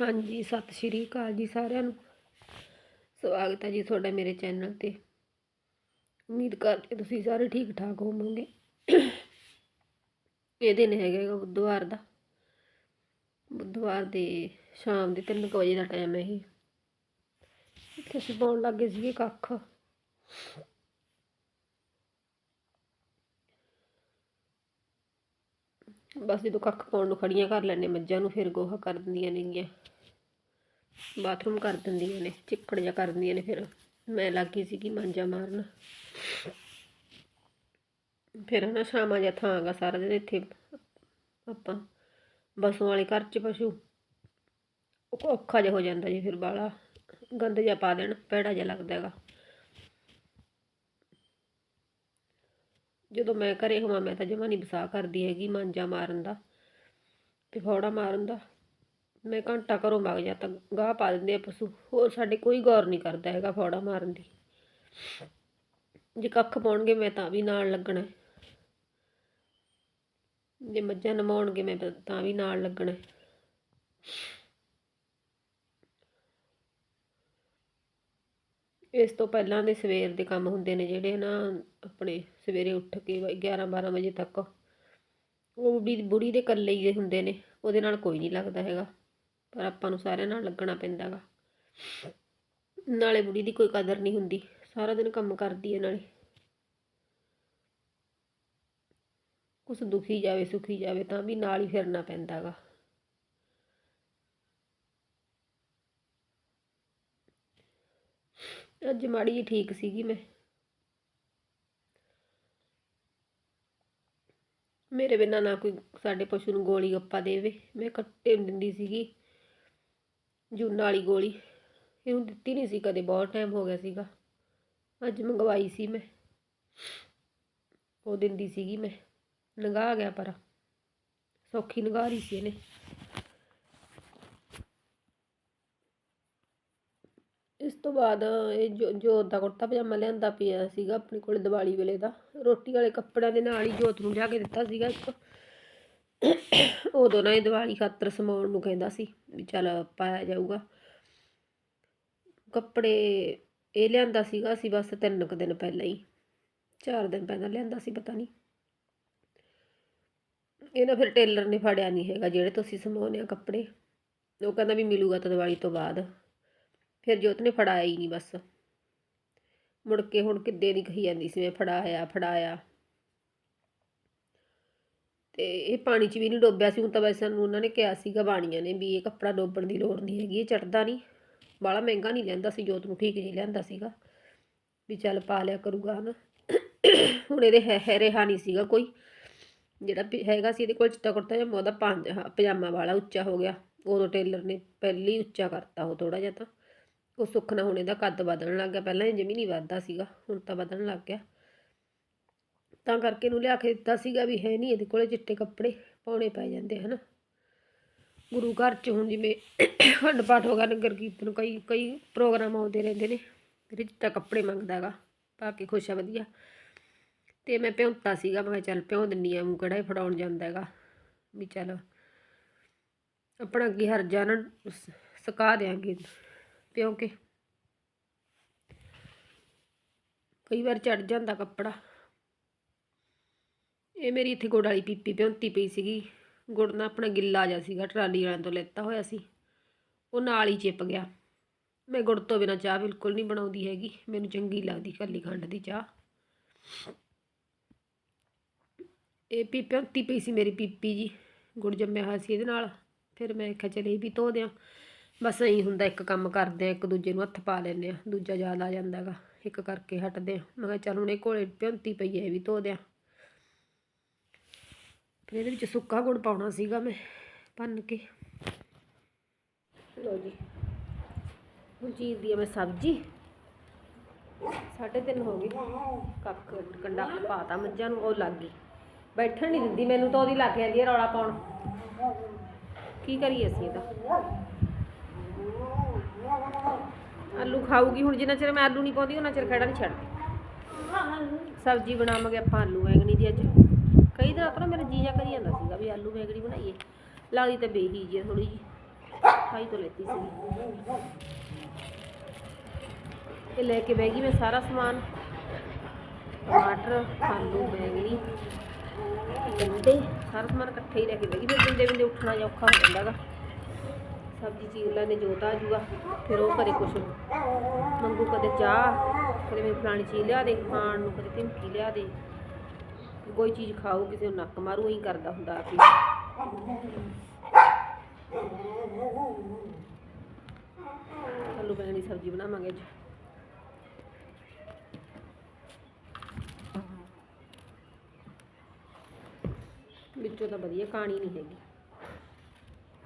ਹਾਂਜੀ, ਸਤਿ ਸ਼੍ਰੀ ਅਕਾਲ ਜੀ ਸਾਰਿਆਂ ਨੂੰ। ਸਵਾਗਤ ਹੈ ਜੀ ਤੁਹਾਡਾ ਮੇਰੇ ਚੈਨਲ ਤੇ। ਉਮੀਦ ਕਰਦੇ ਤੁਸੀਂ ਸਾਰੇ ਠੀਕ ਠਾਕ ਹੋਵੋਗੇ। ਇਹ ਦਿਨ ਹੈਗਾ ਗਾ ਬੁੱਧਵਾਰ ਦਾ। ਬੁੱਧਵਾਰ ਦੇ ਸ਼ਾਮ ਦੇ 3 ਵਜੇ ਦਾ ਟਾਈਮ ਹੈ ਇਹ। ਇੱਥੇ ਅਸੀਂ ਪਾਉਣ ਲੱਗੇ ਸੀਗੇ ਕੱਖ। ਬਸ ਜਦੋਂ ਕੱਖ ਪਾਉਣ ਨੂੰ ਖੜੀਆਂ ਕਰ ਲੈਣੇ ਮੱਝਾਂ ਨੂੰ ਫਿਰ ਗੋਹਾ ਕਰ ਦਿੰਦੀਆਂ ਨੇਗੀਆਂ ਬਾਥਰੂਮ ਕਰ ਦਿੰਦੀਆਂ ਨੇ, ਚਿੱਕੜ ਜਿਹਾ ਕਰ ਦਿੰਦੀਆਂ ਨੇ ਫਿਰ। ਮੈਂ ਲੱਗੀ ਸੀਗੀ ਮਾਂਜਾ ਮਾਰਨ। ਫਿਰ ਨਾ ਸ਼ਾਮਾਂ ਜਿਹਾ ਥਾਂ ਗਾ ਸਾਰਾ ਦਿਨ ਇੱਥੇ ਆਪਾਂ, ਬਸੋਂ ਵਾਲੇ ਘਰ 'ਚ ਪਸ਼ੂ। ਉਹ ਔਖਾ ਜਿਹਾ ਹੋ ਜਾਂਦਾ ਜੀ ਫਿਰ ਬਾਲਾ। ਗੰਦ ਜਿਹਾ ਪਾ ਦੇਣ ਪੈੜਾ ਜਿਹਾ ਲੱਗਦਾ ਹੈਗਾ। ਜਦੋਂ ਮੈਂ ਘਰੇ ਹੋਵਾਂ, ਮੈਂ ਤਾਂ ਜਮਾ ਨਹੀਂ ਬਸਾ ਕਰਦੀ ਹੈਗੀ ਮਾਂਜਾ ਮਾਰਨ ਦਾ ਤੇ ਫੌੜਾ ਮਾਰਨ ਦਾ। ਮੈਂ ਘੰਟਾ ਘਰੋਂ ਵਗ ਜਾ ਤਾਂ ਗਾਹ ਪਾ ਦਿੰਦੇ ਆ ਪਸ਼ੂ, ਹੋਰ ਸਾਡੇ ਕੋਈ ਗੌਰ ਨਹੀਂ ਕਰਦਾ ਹੈਗਾ ਫੌੜਾ ਮਾਰਨ ਦੀ। ਜੇ ਕੱਖ ਪਾਉਣਗੇ ਮੈਂ ਤਾਂ ਵੀ ਨਾਲ ਲੱਗਣਾ ਜੇ ਮੱਝਾਂ ਨਮਾਉਣਗੇ ਮੈਂ ਤਾਂ ਵੀ ਨਾਲ ਲੱਗਣਾ ਇਸ ਤੋਂ ਪਹਿਲਾਂ ਦੇ ਸਵੇਰ ਦੇ ਕੰਮ ਹੁੰਦੇ ਨੇ ਜਿਹੜੇ ਨਾ ਆਪਣੇ ਸਵੇਰੇ ਉੱਠ ਕੇ 11 12 ਵਜੇ ਤੱਕ, ਉਹ ਬੁੜੀ ਬੁੜੀ ਦੇ ਇਕੱਲੇ ਹੀ ਹੁੰਦੇ ਨੇ, ਉਹਦੇ ਨਾਲ ਕੋਈ ਨਹੀਂ ਲੱਗਦਾ ਹੈਗਾ, ਪਰ ਆਪਾਂ ਨੂੰ ਸਾਰਿਆਂ ਨਾਲ ਲੱਗਣਾ ਪੈਂਦਾ ਗਾ। ਨਾਲੇ ਬੁੜੀ ਦੀ ਕੋਈ ਕਦਰ ਨਹੀਂ ਹੁੰਦੀ, ਸਾਰਾ ਦਿਨ ਕੰਮ ਕਰਦੀ ਹੈ ਨਾਲੇ। ਕੁਛ ਦੁਖੀ ਜਾਵੇ, ਸੁਖੀ ਜਾਵੇ ਤਾਂ ਵੀ ਨਾਲ ਹੀ ਫਿਰਨਾ ਪੈਂਦਾ ਗਾ ਅੱਜ ਮਾੜੀ ਜਿਹੀ ਠੀਕ ਸੀਗੀ ਮੈਂ। ਮੇਰੇ ਬਿਨਾਂ ਨਾ ਕੋਈ ਸਾਡੇ ਪਸ਼ੂ ਨੂੰ ਗੋਲੀ ਗੱਪਾ ਦੇਵੇ। ਮੈਂ ਕੱਟੇ ਨੂੰ ਦਿੰਦੀ ਸੀਗੀ, ਜੂਨ ਵਾਲੀ ਗੋਲੀ। ਇਹਨੂੰ ਦਿੱਤੀ ਨਹੀਂ ਸੀ ਕਦੇ, ਬਹੁਤ ਟਾਈਮ ਹੋ ਗਿਆ ਸੀਗਾ। ਅੱਜ ਮੰਗਵਾਈ ਸੀ ਮੈਂ। ਉਹ ਦਿੰਦੀ ਸੀਗੀ ਮੈਂ। ਲੰਘਾ ਗਿਆ ਪਰ। ਸੌਖੀ ਲੰਘਾ ਰਹੀ ਸੀ ਇਹਨੇ। ਇਸ ਤੋਂ ਬਾਅਦ ਇਹ ਜੋ ਜੋਤ ਦਾ ਕੁੜਤਾ ਪਜਾਮਾ ਲਿਆਂਦਾ ਪਿਆ ਸੀਗਾ ਆਪਣੇ ਕੋਲ ਦੀਵਾਲੀ ਵੇਲੇ ਦਾ, ਰੋਟੀ ਵਾਲੇ ਕੱਪੜਿਆਂ ਦੇ ਨਾਲ ਹੀ ਜੋਤ ਨੂੰ ਜਾ ਕੇ ਦਿੱਤਾ ਸੀਗਾ ਇੱਕ। ਉਦੋਂ ਨਾ ਇਹ ਦੀਵਾਲੀ ਖਾਤਰ ਸਮਾਉਣ ਨੂੰ ਕਹਿੰਦਾ ਸੀ ਵੀ ਚੱਲ ਪਾਇਆ ਜਾਊਗਾ। ਕੱਪੜੇ ਇਹ ਲਿਆਂਦਾ ਸੀਗਾ ਅਸੀਂ ਬਸ ਤਿੰਨ ਕੁ ਦਿਨ ਪਹਿਲਾਂ ਹੀ, ਚਾਰ ਦਿਨ ਪਹਿਲਾਂ ਲਿਆਂਦਾ ਸੀ, ਪਤਾ ਨਹੀਂ। ਇਹ ਨਾ ਫਿਰ ਟੇਲਰ ਨੇ ਫੜਿਆ ਨਹੀਂ ਹੈਗਾ ਜਿਹੜੇ ਤੁਸੀਂ ਸਮਾਉਣੇ ਆ ਕੱਪੜੇ। ਉਹ ਕਹਿੰਦਾ ਵੀ ਮਿਲੂਗਾ ਤਾਂ ਦੀਵਾਲੀ ਤੋਂ ਬਾਅਦ। ਫਿਰ ਜੋਤ ਨੇ ਫੜਾਇਆ ਹੀ ਨਹੀਂ ਬਸ। ਮੁੜ ਕੇ ਹੁਣ ਕਿੱਦੇ ਦੀ ਕਹੀ ਜਾਂਦੀ ਸੀ ਮੈਂ ਫੜਾਇਆ ਫੜਾਇਆ। ਤੇ ਇਹ ਪਾਣੀ 'ਚ ਵੀ ਨਹੀਂ ਡੋਬਿਆ ਸੀ, ਹੁਣ ਤਾਂ ਵੈਸੇ ਸਾਨੂੰ ਉਹਨਾਂ ਨੇ ਕਿਹਾ ਸੀਗਾ ਬਾਣੀਆਂ ਨੇ ਵੀ ਇਹ ਕੱਪੜਾ ਡੋਬਣ ਦੀ ਲੋੜ ਨਹੀਂ ਹੈਗੀ, ਇਹ ਚੜਦਾ ਨਹੀਂ ਬਾਹਲਾ ਮਹਿੰਗਾ ਨਹੀਂ ਲੈਂਦਾ ਸੀ, ਜੋਤ ਨੂੰ ਠੀਕ ਜੀ ਲੈਂਦਾ ਸੀਗਾ। ਵੀ ਚੱਲ ਪਾ ਲਿਆ ਕਰੂਗਾ ਹਨਾ। ਹੁਣ ਇਹਦੇ ਹੈ ਹੈ ਰਿਹਾ ਨਹੀਂ ਸੀਗਾ ਕੋਈ। ਜਿਹੜਾ ਵੀ ਹੈਗਾ ਸੀ ਇਹਦੇ ਕੋਲ ਚਿੱਟਾ ਕੁੜਤਾ ਜਾਂ ਉਹਦਾ ਪੰਜ ਪਜਾਮਾ ਵਾਲਾ ਉੱਚਾ ਹੋ ਗਿਆ। ਉਦੋਂ ਟੇਲਰ ਨੇ ਪਹਿਲੀ ਉੱਚਾ ਕਰਤਾ ਉਹ ਥੋੜਾ ਜਿਹਾ ਤਾਂ। ਉਹ ਸੁੱਖ ਨਾ ਹੋਣੇ ਦਾ ਕੱਦ ਵਧਣ ਲੱਗ ਗਿਆ। ਪਹਿਲਾਂ ਇਹ ਜਮੀ ਨਹੀਂ ਵੱਧਦਾ ਸੀਗਾ, ਹੁਣ ਤਾਂ ਵਧਣ ਲੱਗ ਗਿਆ। ਤਾਂ ਕਰਕੇ ਇਹਨੂੰ ਲਿਆ ਕੇ ਦਿੱਤਾ ਸੀਗਾ ਵੀ ਹੈ ਨਹੀਂ ਇਹਦੇ ਕੋਲੇ ਚਿੱਟੇ ਕੱਪੜੇ, ਪਾਉਣੇ ਪੈ ਜਾਂਦੇ ਹਨ। ਗੁਰੂ ਘਰ ਚ ਹੁਣ ਜਿਵੇਂ ਖੰਡ ਪਾਠ ਹੋ ਗਿਆ, ਨਗਰ ਕੀਰਤਨ ਕਈ ਕਈ ਪ੍ਰੋਗਰਾਮ ਆਉਂਦੇ ਰਹਿੰਦੇ ਨੇ ਇਹਦੇ ਚਿੱਟਾ ਕੱਪੜੇ ਮੰਗਦਾ ਹੈਗਾ ਪਾ ਕੇ ਖੁਸ਼ ਆ ਵਧੀਆ। ਤੇ ਮੈਂ ਪਿਉਂਤਾ ਸੀਗਾ, ਮੈਂ ਕਿਹਾ ਚੱਲ ਪਿਉਂ ਦਿੰਨੀ ਆ, ਮੂੰਹ ਕਿਹੜਾ ਫੜਾਉਣ ਜਾਂਦਾ ਹੈਗਾ। ਵੀ ਚੱਲ ਆਪਣਾ ਅੱਗੇ ਹਰ ਜਾਣ ਸੁਕਾ ਦਿਆਂਗੇ। ਪਿਉਂ ਕੇ ਕਈ ਵਾਰ ਚੜ ਜਾਂਦਾ ਕੱਪੜਾ। ਇਹ ਮੇਰੀ ਇੱਥੇ ਗੁੜ ਵਾਲੀ ਪੀਪੀ ਪਿਉਂਤੀ ਪਈ ਸੀਗੀ। ਗੁੜ ਨਾ ਆਪਣਾ ਗਿੱਲਾ ਜਿਹਾ ਸੀਗਾ, ਟਰਾਲੀ ਵਾਲਿਆਂ ਤੋਂ ਲੈਤਾ ਹੋਇਆ ਸੀ। ਉਹ ਨਾਲ ਹੀ ਚਿਪ ਗਿਆ। ਮੈਂ ਗੁੜ ਤੋਂ ਬਿਨਾਂ ਚਾਹ ਬਿਲਕੁਲ ਨਹੀਂ ਬਣਾਉਂਦੀ ਹੈਗੀ। ਮੈਨੂੰ ਚੰਗੀ ਲੱਗਦੀ ਕੱਲੀ ਖੰਡ ਦੀ ਚਾਹ। ਇਹ ਪੀ ਪਿਉਂਤੀ ਪਈ ਸੀ ਮੇਰੀ ਪੀਪੀ ਜੀ। ਗੁੜ ਜੰਮਿਆ ਹੋਇਆ ਸੀ ਇਹਦੇ ਨਾਲ। ਫਿਰ ਮੈਂ ਕਿਹਾ ਚਲ ਇਹ ਵੀ ਧੋ ਦਿਆਂ। ਬਸ ਇਹੀ ਹੁੰਦਾ, ਇੱਕ ਕੰਮ ਕਰਦੇ ਆ, ਇੱਕ ਦੂਜੇ ਨੂੰ ਹੱਥ ਪਾ ਲੈਂਦੇ ਆ, ਦੂਜਾ ਯਾਦ ਆ ਜਾਂਦਾ ਗਾ ਇੱਕ ਕਰਕੇ ਹਟਦੇ ਆ। ਮੈਂ ਕਿਹਾ ਚੱਲ ਹੁਣ ਇਹ ਕੋਲੇ ਭਿਉਂਤੀ ਪਈ ਹੈ ਇਹ ਵੀ ਧੋ ਦਿਆਂ। ਫਿਰ ਇਹਦੇ ਵਿੱਚ ਸੁੱਕਾ ਗੁੜ ਪਾਉਣਾ ਸੀਗਾ ਮੈਂ, ਭੰਨ ਕੇ। ਲਓ ਜੀ, ਹੁਣ ਚੀਰਦੀ ਆ ਮੈਂ ਸਬਜ਼ੀ। ਸਾਢੇ ਤਿੰਨ ਹੋ ਗਈ ਕੱਖ ਕੰਡਾ ਪਾਤਾ ਮੱਝਾਂ ਨੂੰ, ਉਹ ਲੱਗ ਗਈ। ਬੈਠਣ ਨਹੀਂ ਦਿੰਦੀ ਮੈਨੂੰ ਤਾਂ ਉਹਦੀ ਲੱਗ ਜਾਂਦੀ ਹੈ ਰੌਲਾ ਪਾਉਣ। ਕੀ ਕਰੀਏ ਅਸੀਂ ਇਹਦਾ? ਆਲੂ ਖਾਊਗੀ, ਹੁਣ ਜਿੰਨਾ ਚਿਰ ਮੈਂ ਆਲੂ ਨਹੀਂ ਪਾਉਂਦੀ, ਉਹਨਾਂ ਚਿਰ ਖੜਾ ਨਹੀਂ ਛੱਡਦੀ। ਸਬਜ਼ੀ ਬਣਾਵਾਂਗੇ ਆਪਾਂ ਆਲੂ ਬੈਂਗਣੀ ਦੀ ਅੱਜ। ਕਈ ਦਿਨਾਂ ਤੋਂ ਨਾ ਮੇਰਾ ਜੀਜਾ ਕਰੀ ਜਾਂਦਾ ਸੀਗਾ ਵੀ ਆਲੂ ਬੈਂਗਣੀ ਬਣਾਈਏ। ਲੱਗਦੀ ਤਾਂ ਬੇਹੀ ਜੀ ਥੋੜੀ ਜੀ ਖਾਈ ਤੋਂ ਲੈਤੀ ਸੀ ਇਹ ਲੈ ਕੇ ਬਹਿ ਗਈ ਮੈਂ ਸਾਰਾ ਸਮਾਨ। ਟਮਾਟਰ, ਆਲੂ ਬੈਂਗਣੀ ਗੰਡੇ, ਸਾਰਾ ਸਮਾਨ ਇਕੱਠੇ ਹੀ ਲੈ ਕੇ ਬਹਿ ਗਈ। ਫਿਰ ਦਿੰਦੇ ਬਿੰਦੇ ਉੱਠਣਾ ਜਾਂ ਔਖਾ ਹੋ ਜਾਂਦਾ ਗਾ ਸਬਜ਼ੀ ਚੀਰ ਲੈਣੇ ਜੋਤ ਆ ਜੂਗਾ, ਫਿਰ ਉਹ ਕਦੇ ਕੁਛ ਮੰਗੂ ਕਦੇ ਚਾਹ, ਕਦੇ ਮੈਂ ਫਲਾਣੀ ਚੀਜ਼ ਲਿਆ ਦੇ, ਖਾਣ ਨੂੰ ਕਦੇ ਧਮਕੀ ਲਿਆ ਦੇ। ਕੋਈ ਚੀਜ਼ ਖਾਓ ਕਿਸੇ ਨੂੰ ਨੱਕ ਮਾਰੂ ਹੀ ਕਰਦਾ ਹੁੰਦਾ ਆਪ ਆਲੂ ਬੈਂਗਣੀ ਸਬਜ਼ੀ ਬਣਾਵਾਂਗੇ ਅੱਜ। ਵਿੱਚੋਂ ਤਾਂ ਵਧੀਆ ਕਹਾਣੀ ਨਹੀਂ ਹੈਗੀ।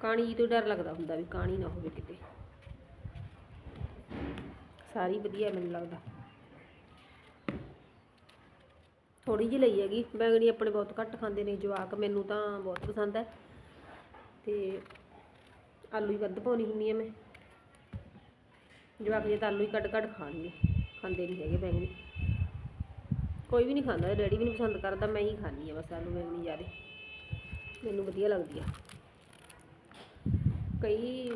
ਕਾਣੀ ਜੀ ਤੋਂ ਡਰ ਲੱਗਦਾ ਹੁੰਦਾ ਵੀ ਕਾਣੀ ਨਾ ਹੋਵੇ ਕਿਤੇ। ਸਾਰੀ ਵਧੀਆ ਮੈਨੂੰ ਲੱਗਦਾ। ਥੋੜੀ ਜਿਹੀ ਲਈ ਹੈਗੀ। ਬੈਂਗਣੀ ਆਪਣੇ ਬਹੁਤ ਘੱਟ ਖਾਂਦੇ ਨੇ ਜਵਾਕ, ਮੈਨੂੰ ਤਾਂ ਬਹੁਤ ਪਸੰਦ ਹੈ। ਤੇ ਆਲੂ ਹੀ ਵੱਧ ਪਾਉਣੀ ਹੁੰਦੀ ਆ ਮੈਂ। ਜਵਾਕ ਜੇ ਤਾਂ ਆਲੂ ਹੀ ਕੱਢ ਕੱਢ ਖਾਣਗੇ। ਖਾਂਦੇ ਨਹੀਂ ਹੈਗੇ ਬੈਂਗਣੀ ਕੋਈ ਵੀ ਨਹੀਂ ਖਾਂਦਾ, ਡੈਡੀ ਵੀ ਨਹੀਂ ਪਸੰਦ ਕਰਦਾ, ਮੈਂ ਹੀ ਖਾਂਦੀ ਆ ਬਸ ਆਲੂ ਬੈਂਗਣੀ ਜ਼ਿਆਦਾ। ਮੈਨੂੰ ਵਧੀਆ ਲੱਗਦੀ ਆ। ਕਈ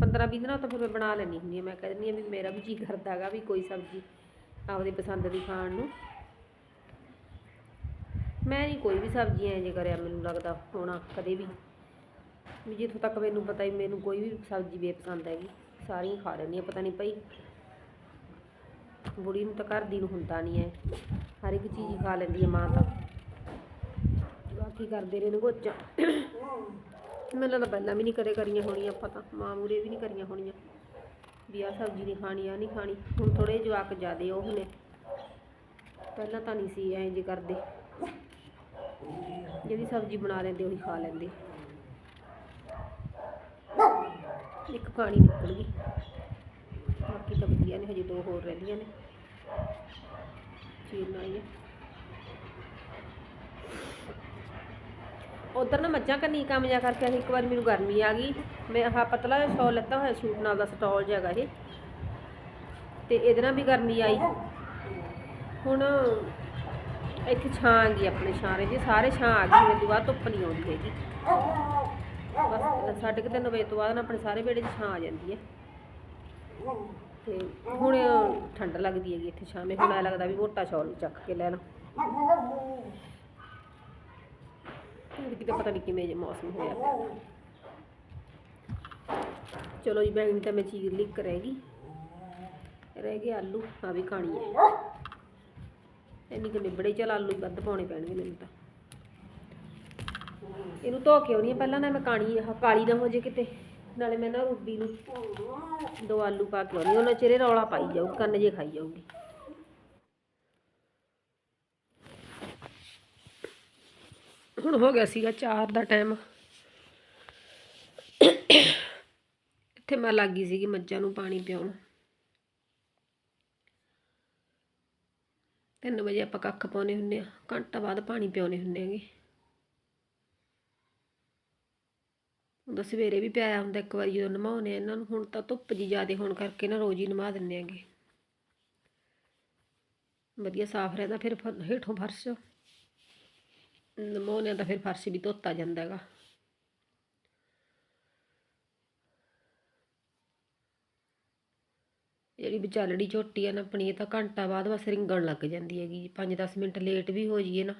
15 20 ਦਿਨਾਂ ਤੋਂ ਫਿਰ ਮੈਂ ਬਣਾ ਲੈਣੀ ਹੁੰਦੀ ਹਾਂ। ਮੈਂ ਕਹਿ ਦਿੰਦੀ ਆ ਵੀ ਮੇਰਾ ਵੀ ਜੀ ਕਰਦਾ ਵੀ ਕੋਈ ਸਬਜ਼ੀ ਆਪਦੀ ਪਸੰਦ ਦੀ ਖਾਣ ਨੂੰ। ਮੈਂ ਨਹੀਂ ਕੋਈ ਵੀ ਸਬਜ਼ੀ ਐਂ ਜੇ ਕਰਿਆ, ਮੈਨੂੰ ਲੱਗਦਾ ਹੋਣਾ ਕਦੇ ਵੀ। ਵੀ ਜਿੱਥੋਂ ਤੱਕ ਮੈਨੂੰ ਪਤਾ ਹੀ ਮੈਨੂੰ ਕੋਈ ਵੀ ਸਬਜ਼ੀ ਬੇਪਸੰਦ ਹੈਗੀ, ਸਾਰੀਆਂ ਖਾ ਲੈਂਦੀ ਆ ਪਤਾ ਨਹੀਂ ਭਾਈ ਬੁੜੀ ਨੂੰ ਤਾਂ ਘਰ ਦੀ ਨੂੰ ਹੁੰਦਾ ਨਹੀਂ ਐ। ਹਰ ਇੱਕ ਚੀਜ਼ ਖਾ ਲੈਂਦੀ ਹੈ ਮਾਂ ਤਾਂ। ਬਾਕੀ ਕਰਦੇ ਰਹੇ ਨੇ ਗੋਚਾ ਮੈਨੂੰ ਲੱਗਦਾ ਪਹਿਲਾਂ ਵੀ ਨਹੀਂ ਕਦੇ ਕਰੀਆਂ ਹੋਣੀਆਂ ਆਪਾਂ ਤਾਂ। ਮਾਂ ਮੂਰੇ ਵੀ ਨਹੀਂ ਕਰੀਆਂ ਹੋਣੀਆਂ। ਵੀ ਆਹ ਸਬਜ਼ੀ ਨਹੀਂ ਖਾਣੀ ਆ ਨਹੀਂ ਖਾਣੀ। ਹੁਣ ਥੋੜੇ ਜਵਾਕ ਜ਼ਿਆਦੇ ਉਹ ਨੇ। ਪਹਿਲਾਂ ਤਾਂ ਨਹੀਂ ਸੀ ਐਂ ਜੇ ਕਰਦੇ। ਜਿਹੜੀ ਸਬਜ਼ੀ ਬਣਾ ਲੈਂਦੇ, ਉਹੀ ਖਾ ਲੈਂਦੇ। ਇੱਕ ਪਾਣੀ ਨਿਕਲ ਗਈ। ਬਾਕੀ ਤਾਂ ਵਧੀਆ ਨੇ, ਹਜੇ ਦੋ ਹੋਰ ਰਹਿੰਦੀਆਂ ਨੇ। ਚੀਰਨ ਵਾਲੀਆਂ ਉਧਰ ਨਾ ਮੱਝਾਂ ਕੰਨੀ ਕੰਮ ਜਾ ਕਰਕੇ ਅਸੀਂ ਇੱਕ ਵਾਰ ਮੈਨੂੰ ਗਰਮੀ ਆ ਗਈ। ਮੈਂ ਆਹ ਪਤਲਾ ਜਿਹਾ ਸ਼ਾਲ ਲੱਤਾ ਹੋਇਆ ਸੂਟ ਨਾਲ ਦਾ ਸਟਾਲ ਜਿਹਾ ਹੈਗਾ ਇਹ। ਤੇ ਇਹਦੇ ਨਾਲ ਵੀ ਗਰਮੀ ਆਈ। ਹੁਣ ਇੱਥੇ ਛਾਂ ਆ ਗਈ ਆਪਣੇ ਛਾਂ ਜੀ ਸਾਰੇ ਛਾਂ ਆ ਗਈ, ਮੈਨੂੰ ਬਾਅਦ ਧੁੱਪ ਨਹੀਂ ਆਉਂਦੀ ਹੈਗੀ। ਬਸ ਸਾਢੇ ਕੁ ਤਿੰਨ ਵਜੇ ਤੋਂ ਬਾਅਦ ਨਾ ਆਪਣੇ ਸਾਰੇ ਵਿਹੜੇ 'ਚ ਛਾਂ ਆ ਜਾਂਦੀ ਹੈ। ਤੇ ਹੁਣ ਠੰਡ ਲੱਗਦੀ ਹੈਗੀ ਇੱਥੇ ਛਾਵੇਂ ਹੁਣ ਐ ਲੱਗਦਾ ਵੀ ਮੋਟਾ ਸ਼ਾਲ ਚੱਕ ਕੇ ਲੈ ਲਾਂ। ਕਿਤੇ ਪਤਾ ਨਹੀਂ ਕਿਵੇਂ ਜੇ ਮੌਸਮ ਹੋਇਆ ਪਿਆ। ਚਲੋ ਜੀ ਬੈਂਗਣੀ ਤਾਂ ਮੈਂ ਚੀਰ ਲਿਕ ਰਹੇਗੀ ਰਹਿ ਗਏ ਆਲੂ ਆ ਵੀ ਖਾਣੀ ਹੈ। ਇੰਨੀ ਕਿ ਨਿਬੜੇ, ਚਲ ਆਲੂ ਹੀ ਵੱਧ ਪਾਉਣੇ ਪੈਣਗੇ ਮੈਨੂੰ ਤਾਂ। ਇਹਨੂੰ ਧੋ ਕੇ ਆਉਣੀ ਆ, ਪਹਿਲਾਂ ਨਾ ਮੈਂ ਕਾਣੀ ਆਹ ਕਾਲੀ ਨਾ ਹੋ ਜੇ ਕਿਤੇ। ਨਾਲੇ ਮੈਂ ਨਾ ਰੂਬੀ ਨੂੰ ਦੋ ਆਲੂ ਪਾ ਕੇ ਆਉਣੀ ਉਹਨਾਂ ਚਿਹਰੇ ਰੌਲਾ ਪਾਈ ਜਾਊ, ਕੰਨ ਜੇ ਖਾਈ ਜਾਊਗੀ। ਹੁਣ ਹੋ ਗਿਆ ਸੀਗਾ 4 ਦਾ ਟਾਈਮ ਇੱਥੇ ਮੈਂ ਲੱਗੀ ਸੀਗੀ ਮੱਝਾਂ ਨੂੰ ਪਾਣੀ ਪਿਆਉਣ। 3 ਵਜੇ ਆਪਾਂ ਕੱਖ ਪਾਉਨੇ ਹੁੰਨੇ ਆ ਘੰਟਾ ਬਾਅਦ ਪਾਣੀ ਪਿਆਉਨੇ ਹੁੰਨੇ ਹੈਗੇ। ਉਹਦਾ ਸਵੇਰੇ ਵੀ ਪਿਆਇਆ ਹੁੰਦਾ, ਇੱਕ ਵਾਰੀ ਜਦੋਂ ਨਮਾਉਨੇ ਆ ਇਹਨਾਂ ਨੂੰ, ਹੁਣ ਤਾਂ ਧੁੱਪ ਜੀ ਜ਼ਿਆਦੇ ਹੋਣ ਕਰਕੇ ਨਾ ਰੋਜ਼ ਹੀ ਨਮਾ ਦਿੰਨੇ ਆਂਗੇ ਵਧੀਆ ਸਾਫ਼ ਰਹਿੰਦਾ, ਫਿਰ ਫ- ਹੇਠੋਂ ਫਰਸ਼। ਨਮਾਉਨੇ ਆ ਤਾਂ ਫਿਰ ਫਰਸ਼ ਵੀ ਧੋਤਾ ਜਾਂਦਾ ਹੈਗਾ। ਜਿਹੜੀ ਵਿਚਾਲੜੀ ਝੋਟੀ ਆ ਨਾ, ਆਪਣੀ ਇਹ ਤਾਂ ਘੰਟਾ ਬਾਅਦ ਬਸ ਰਿੰਗਣ ਲੱਗ ਜਾਂਦੀ ਹੈਗੀ। 5-10 ਮਿੰਟ ਲੇਟ ਵੀ ਹੋ ਜਾਈਏ ਨਾ।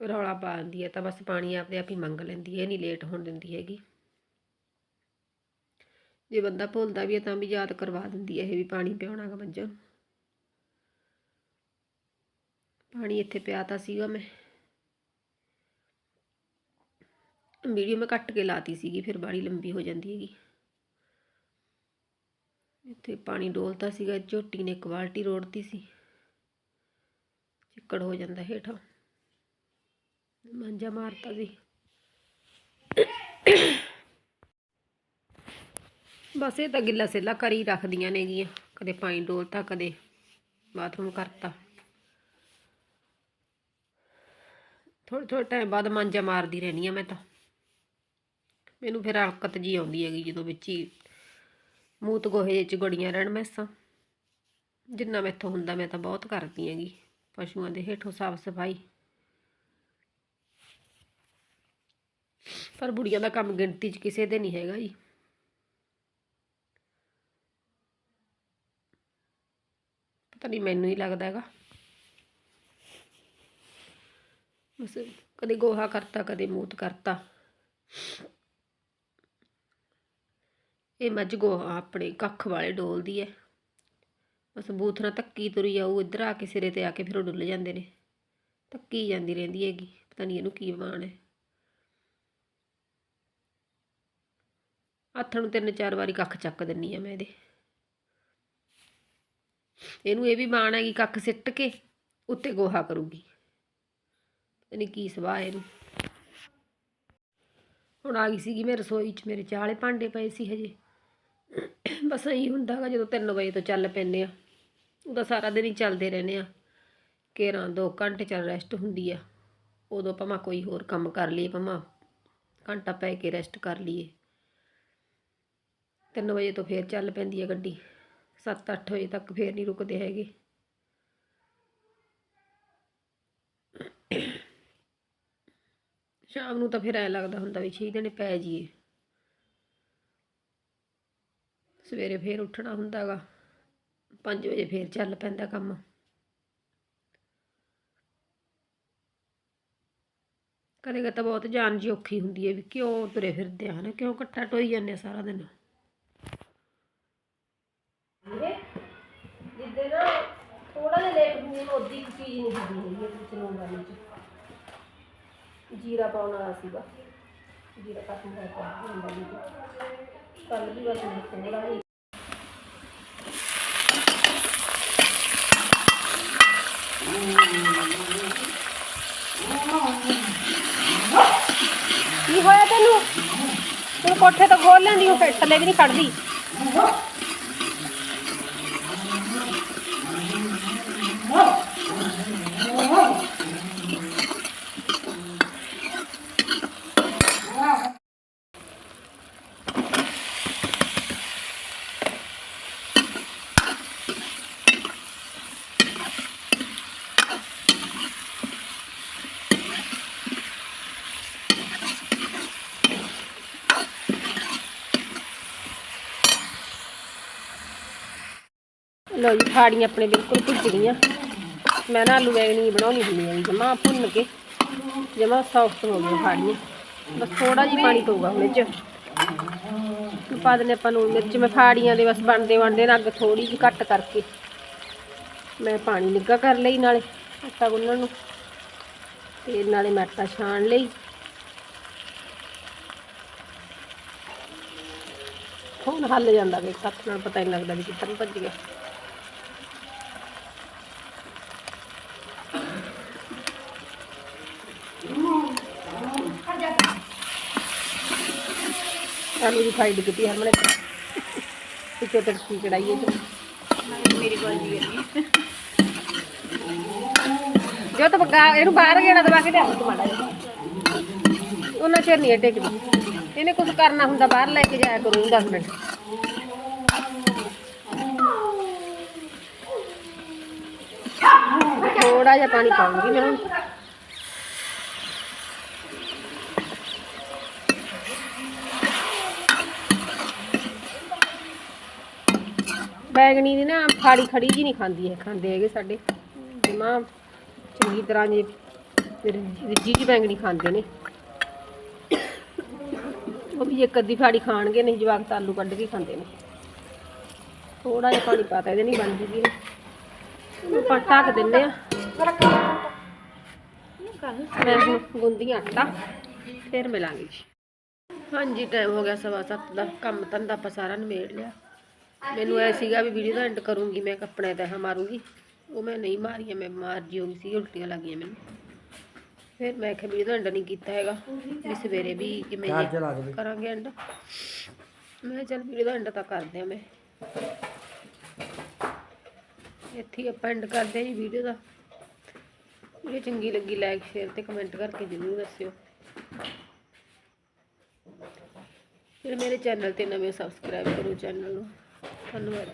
ਰੌਲਾ ਪਾ ਦਿੰਦੀ ਹੈ ਤਾਂ ਬਸ ਪਾਣੀ ਆਪਦੇ ਆਪ ਹੀ ਮੰਗ ਲੈਂਦੀ ਹੈ ਇਹ ਨਹੀਂ ਲੇਟ ਹੋਣ ਦਿੰਦੀ ਹੈਗੀ। ਜੇ ਬੰਦਾ ਭੁੱਲਦਾ ਵੀ ਹੈ ਤਾਂ ਵੀ ਯਾਦ ਕਰਵਾ ਦਿੰਦੀ ਹੈ ਇਹ ਵੀ ਪਾਣੀ ਪਿਆਉਣਾ ਗਾ ਮੱਝਾਂ ਨੂੰ। ਪਾਣੀ ਇੱਥੇ ਪਿਆ ਤਾਂ ਸੀਗਾ ਮੈਂ। ਵੀਡੀਓ ਮੈਂ ਕੱਟ ਕੇ ਲਾਤੀ ਸੀਗੀ, ਫਿਰ ਬਾੜੀ ਲੰਬੀ ਹੋ ਜਾਂਦੀ ਹੈਗੀ। ਇੱਥੇ ਪਾਣੀ ਡੋਲਤਾ ਸੀਗਾ, ਝੋਟੀ ਨੇ ਇੱਕ ਬਾਲਟੀ ਰੋੜਤੀ ਸੀ। ਚਿੱਕੜ ਹੋ ਜਾਂਦਾ ਹੇਠਾਂ। ਮਾਂਜਾ ਮਾਰਤਾ ਸੀ। ਬਸ ਇਹ ਤਾਂ ਗਿੱਲਾ ਸੇਲਾ ਕਰੀ ਰੱਖਦੀਆਂ ਨੇਗੀਆਂ। ਕਦੇ ਪਾਣੀ ਡੋਲਤਾ, ਕਦੇ ਬਾਥਰੂਮ ਕਰਤਾ। ਥੋੜ੍ਹੇ ਥੋੜ੍ਹੇ ਟਾਈਮ ਬਾਅਦ ਮਾਂਜਾ ਮਾਰਦੀ ਰਹਿੰਦੀ ਆ ਮੈਂ ਤਾਂ। ਮੈਨੂੰ ਫਿਰ ਹਲਕਤ ਜੀ ਆਉਂਦੀ ਹੈਗੀ ਜਦੋਂ ਵਿੱਚ ਹੀ ਮੂਤ ਗੋਹੇ ਚ ਗੜੀਆਂ ਰਹਿਣ ਮੈਸਾਂ। ਜਿੰਨਾ ਮੈਥੋਂ ਹੁੰਦਾ ਮੈਂ ਤਾਂ ਬਹੁਤ ਕਰਦੀ ਹੈਗੀ, ਪਸ਼ੂਆਂ ਦੇ ਹੇਠੋਂ ਸਾਫ਼ ਸਫ਼ਾਈ। ਪਰ ਬੁੜੀਆਂ ਦਾ ਕੰਮ ਗਿਣਤੀ 'ਚ ਕਿਸੇ ਦੇ ਨਹੀਂ ਹੈਗਾ ਜੀ। ਪਤਾ ਨਹੀਂ ਮੈਨੂੰ ਹੀ ਲੱਗਦਾ ਹੈਗਾ। ਬਸ ਕਦੇ ਗੋਹਾ ਕਰਤਾ, ਕਦੇ ਮੂਤ ਕਰਤਾ। ਇਹ ਮੱਝ ਗੋਹਾ ਆਪਣੇ ਕੱਖ ਵਾਲੇ ਡੋਲਦੀ ਹੈ ਬਸ ਬੂਥ ਨਾਲ ਧੱਕੀ ਤੁਰੀ ਜਾਊ ਇੱਧਰ ਆ ਕੇ ਸਿਰੇ ਤੇ ਆ ਕੇ ਫਿਰ ਉਹ ਡੁੱਲ ਜਾਂਦੇ ਨੇ। ਧੱਕੀ ਜਾਂਦੀ ਰਹਿੰਦੀ ਹੈਗੀ, ਪਤਾ ਨਹੀਂ ਇਹਨੂੰ ਕੀ ਬਾਣ ਹੈ ਹੱਥ ਨੂੰ ਤਿੰਨ ਚਾਰ ਵਾਰੀ ਕੱਖ ਚੱਕ ਦਿੰਨੀ ਆ ਮੈਂ ਇਹਦੇ। ਇਹਨੂੰ ਇਹ ਵੀ ਬਾਣ ਹੈਗੀ ਕੱਖ ਸਿੱਟ ਕੇ ਉੱਤੇ ਗੋਹਾ ਕਰੂਗੀ। ਨਹੀਂ ਕੀ ਸਵਾਹ ਇਹਨੂੰ। ਹੁਣ ਆ ਗਈ ਸੀਗੀ ਮੈਂ ਰਸੋਈ 'ਚ, ਮੇਰੇ ਚਾਲੇ ਭਾਂਡੇ ਪਏ ਸੀ ਹਜੇ। ਬਸ ਇਹੀ ਹੁੰਦਾ ਗਾ ਜਦੋਂ 3 ਵਜੇ ਤੋਂ ਚੱਲ ਪੈਂਦੇ ਆ। ਉਹਦਾ ਸਾਰਾ ਦਿਨ ਹੀ ਚੱਲਦੇ ਰਹਿੰਦੇ ਆ। ਕੇਰਾਂ 2 ਘੰਟੇ ਚੱਲ ਰੈਸਟ ਹੁੰਦੀ ਆ। ਉਦੋਂ ਭਾਵੇਂ ਕੋਈ ਹੋਰ ਕੰਮ ਕਰ ਲਈਏ, ਭਾਵੇਂ ਘੰਟਾ ਪੈ ਕੇ ਰੈਸਟ ਕਰ ਲਈਏ। 3 ਵਜੇ ਤੋਂ ਫੇਰ ਚੱਲ ਪੈਂਦੀ ਆ ਗੱਡੀ। 7-8 ਵਜੇ ਤੱਕ ਫੇਰ ਨਹੀਂ ਰੁਕਦੇ ਹੈਗੇ। ਸ਼ਾਮ ਨੂੰ ਤਾਂ ਫਿਰ ਐ ਲੱਗਦਾ ਹੁੰਦਾ ਵੀ ਛੇ ਦਿਨੇ ਪੈ ਜੀਏ ਸਵੇਰੇ ਫੇਰ ਉੱਠਣਾ ਹੁੰਦਾਗਾ। 5 ਵਜੇ ਫੇਰ ਚੱਲ ਪੈਂਦਾ ਕੰਮ। ਕਦੇ ਕਦੇ ਤਾਂ ਬਹੁਤ ਜਾਨ ਜੀ ਔਖੀ ਹੁੰਦੀ ਹੈ ਵੀ ਕਿਉਂ ਤੁਰੇ ਫਿਰਦੇ ਆ, ਹਨਾ? ਕਿਉਂ ਇਕੱਠਾ ਟੋਈ ਜਾਂਦੇ ਆ ਸਾਰਾ ਦਿਨ? ਜਿੱਦੇ ਨਾ ਥੋੜਾ ਜਿਹਾ ਲੇਟ ਹੁੰਦੀ ਉਹਦੀ ਚੀਜ਼ ਨਹੀਂ ਹੁੰਦੀ ਹੈਗੀ ਇਸ ਨੂੰ ਵਾਲੀ ਚ। ਜੀਰਾ ਪਾਉਣ ਵਾਲਾ ਸੀਗਾ। ਜੀਰਾ ਕੱਟ ਕੇ ਹੁੰਦਾ ਜੀ ਕੱਲ ਵੀ ਬਸ ਥੋੜਾ ਹੀ ਕੀ ਹੋਇਆ ਤੈਨੂੰ? ਤੂੰ ਕੋਠੇ ਤੋਂ ਖੋਲ ਲੈਂਦੀ, ਉਹ ਫਿਰ ਥੱਲੇ ਵੀ ਨਹੀਂ ਖੜਦੀ। ਲੋ ਜੀ ਫਾੜੀਆਂ ਆਪਣੇ ਬਿਲਕੁਲ ਭੁੱਜ ਗਈਆਂ। ਮੈਂ ਨਾ ਆਲੂ ਬੈਗਣੀ ਬਣਾਉਣੀ ਹੁੰਦੀ ਹੈ ਜਮਾ ਭੁੰਨ ਕੇ, ਜਮਾ ਸੌਫਟ ਹੋ ਗਈਆਂ ਫਾੜੀਆਂ ਬਸ ਥੋੜਾ ਜਿਹਾ ਪਾਣੀ ਪਊਗਾ ਉਹਦੇ 'ਚ। ਪਾ ਦਿੰਦੇ ਆਪਾਂ ਨੂੰ ਮਿਰਚ। ਮੈਂ ਫਾੜੀਆਂ ਦੇ ਬਸ ਬਣਦੇ ਬਣਦੇ ਨਾ ਅੱਗ ਥੋੜੀ ਜਿਹੀ ਘੱਟ ਕਰਕੇ ਮੈਂ ਪਾਣੀ ਨਿੱਘਾ ਕਰ ਲਈ ਨਾਲੇ, ਆਟਾ ਗੁੰਨਣ ਨੂੰ। ਤੇ ਨਾਲੇ ਮੈਂ ਆਟਾ ਛਾਣ ਲਈ। ਹੁਣ ਹੱਲ ਜਾਂਦਾ ਵੇ ਹੱਥ ਨਾਲ ਪਤਾ ਨਹੀਂ ਲੱਗਦਾ ਵੀ ਕਿੱਧਰ ਨੂੰ ਭੱਜ ਗਿਆ। ਆਲੂ ਦੀ ਫਾਈਡ ਕੀਤੀ ਹਰਮਣੇ ਪਿੱਛੇ ਤੜਕੀ ਚੜਾਈਏ ਤੇ ਮੇਰੀ ਗੱਲ ਜੀ ਜੋ ਤਾਂ ਬਗਾ ਇਹਨੂੰ ਬਾਹਰ ਗੇੜਾ ਦਵਾ ਕੇ ਲਿਆਓ ਤੁਹਾਡਾ ਉਹਨਾਂ ਚਿਰ ਨਹੀਂ ਇਹ ਟਿਕਦੀ। ਇਹਨੇ ਕੁਝ ਕਰਨਾ ਹੁੰਦਾ, ਬਾਹਰ ਲੈ ਕੇ ਜਾਇਆ ਕਰੂੰ 10 ਮਿੰਟ। ਥੋੜਾ ਜਿਹਾ ਪਾਣੀ ਪਾਉਂਗੀ ਮੈਂ ਹੁਣ। ਬੈਗਣੀ ਦੀ ਨਾ ਫਾੜੀ ਖੜੀ ਜੀ ਨਹੀਂ ਖਾਂਦੀ ਹੈ ਖਾਂਦੇ ਹੈਗੇ ਸਾਡੇ। ਜਮਾ ਚੰਗੀ ਤਰ੍ਹਾਂ ਜੀ ਰਿੱਜੀ ਜੀ ਬੈਗਣੀ ਖਾਂਦੇ ਨੇ। ਉਹ ਵੀ ਇੱਕ ਅੱਧੀ ਫਾੜੀ ਖਾਣਗੇ, ਨਹੀਂ ਜਵਾਕ ਤਾਂ ਆਲੂ ਕੱਢ ਕੇ ਖਾਂਦੇ ਨੇ। ਥੋੜਾ ਜਿਹਾ ਪਾਣੀ ਪਾਤਾ ਇਹਦੇ ਨਹੀਂ ਬਣ ਜੂਗੀ ਇਹਨੂੰ ਆਪਾਂ ਢੱਕ ਦਿੰਦੇ ਆ ਮੈਂ ਹੁਣ ਗੁੰਦੀ ਆਟਾ, ਫਿਰ ਮਿਲਾਂਗੇ ਜੀ। ਹਾਂਜੀ ਟਾਈਮ ਹੋ ਗਿਆ ਸਵਾ ਸੱਤ ਦਾ। ਕੰਮ ਧੰਦਾ ਆਪਾਂ ਸਾਰਾ ਨਿਬੇੜ ਲਿਆ। ਮੈਨੂੰ ਐ ਸੀਗਾ ਵੀ ਵੀਡੀਓ ਦਾ ਐਂਡ ਕਰੂੰਗੀ ਮੈਂ ਕੱਪੜੇ ਤੇ ਹਾਂ ਮਾਰੂੰਗੀ। ਉਹ ਮੈਂ ਨਹੀਂ ਮਾਰੀਆਂ ਮੈਂ ਬਿਮਾਰ ਜੀ ਹੋ ਗਈ ਸੀ ਉਲਟੀਆਂ ਲੱਗ ਗਈਆਂ ਮੈਨੂੰ। ਫਿਰ ਮੈਂ ਕਿਹਾ ਵੀਡੀਓ ਦਾ ਐਂਡ ਨਹੀਂ ਕੀਤਾ ਹੈਗਾ ਵੀ ਸਵੇਰੇ ਵੀ ਕਿਵੇਂ ਕਰਾਂਗੇ ਐਂਡ ਮੈਂ ਚੱਲ ਵੀਡੀਓ ਦਾ ਐਂਡ ਤਾਂ ਕਰਦੇ ਆ ਮੈਂ। ਇੱਥੇ ਆਪਾਂ ਐਂਡ ਕਰਦੇ ਹਾਂ ਜੀ ਵੀਡੀਓ ਦਾ। ਵੀਡੀਓ ਚੰਗੀ ਲੱਗੀ ਲਾਈਕ ਸ਼ੇਅਰ ਤੇ ਕਮੈਂਟ ਕਰਕੇ ਜ਼ਰੂਰ ਦੱਸਿਓ। ਫਿਰ ਮੇਰੇ ਚੈਨਲ ਤੇ ਨਵੇਂ ਸਬਸਕ੍ਰਾਈਬ ਕਰੋ ਚੈਨਲ ਨੂੰ। ਧੰਨਵਾਦ।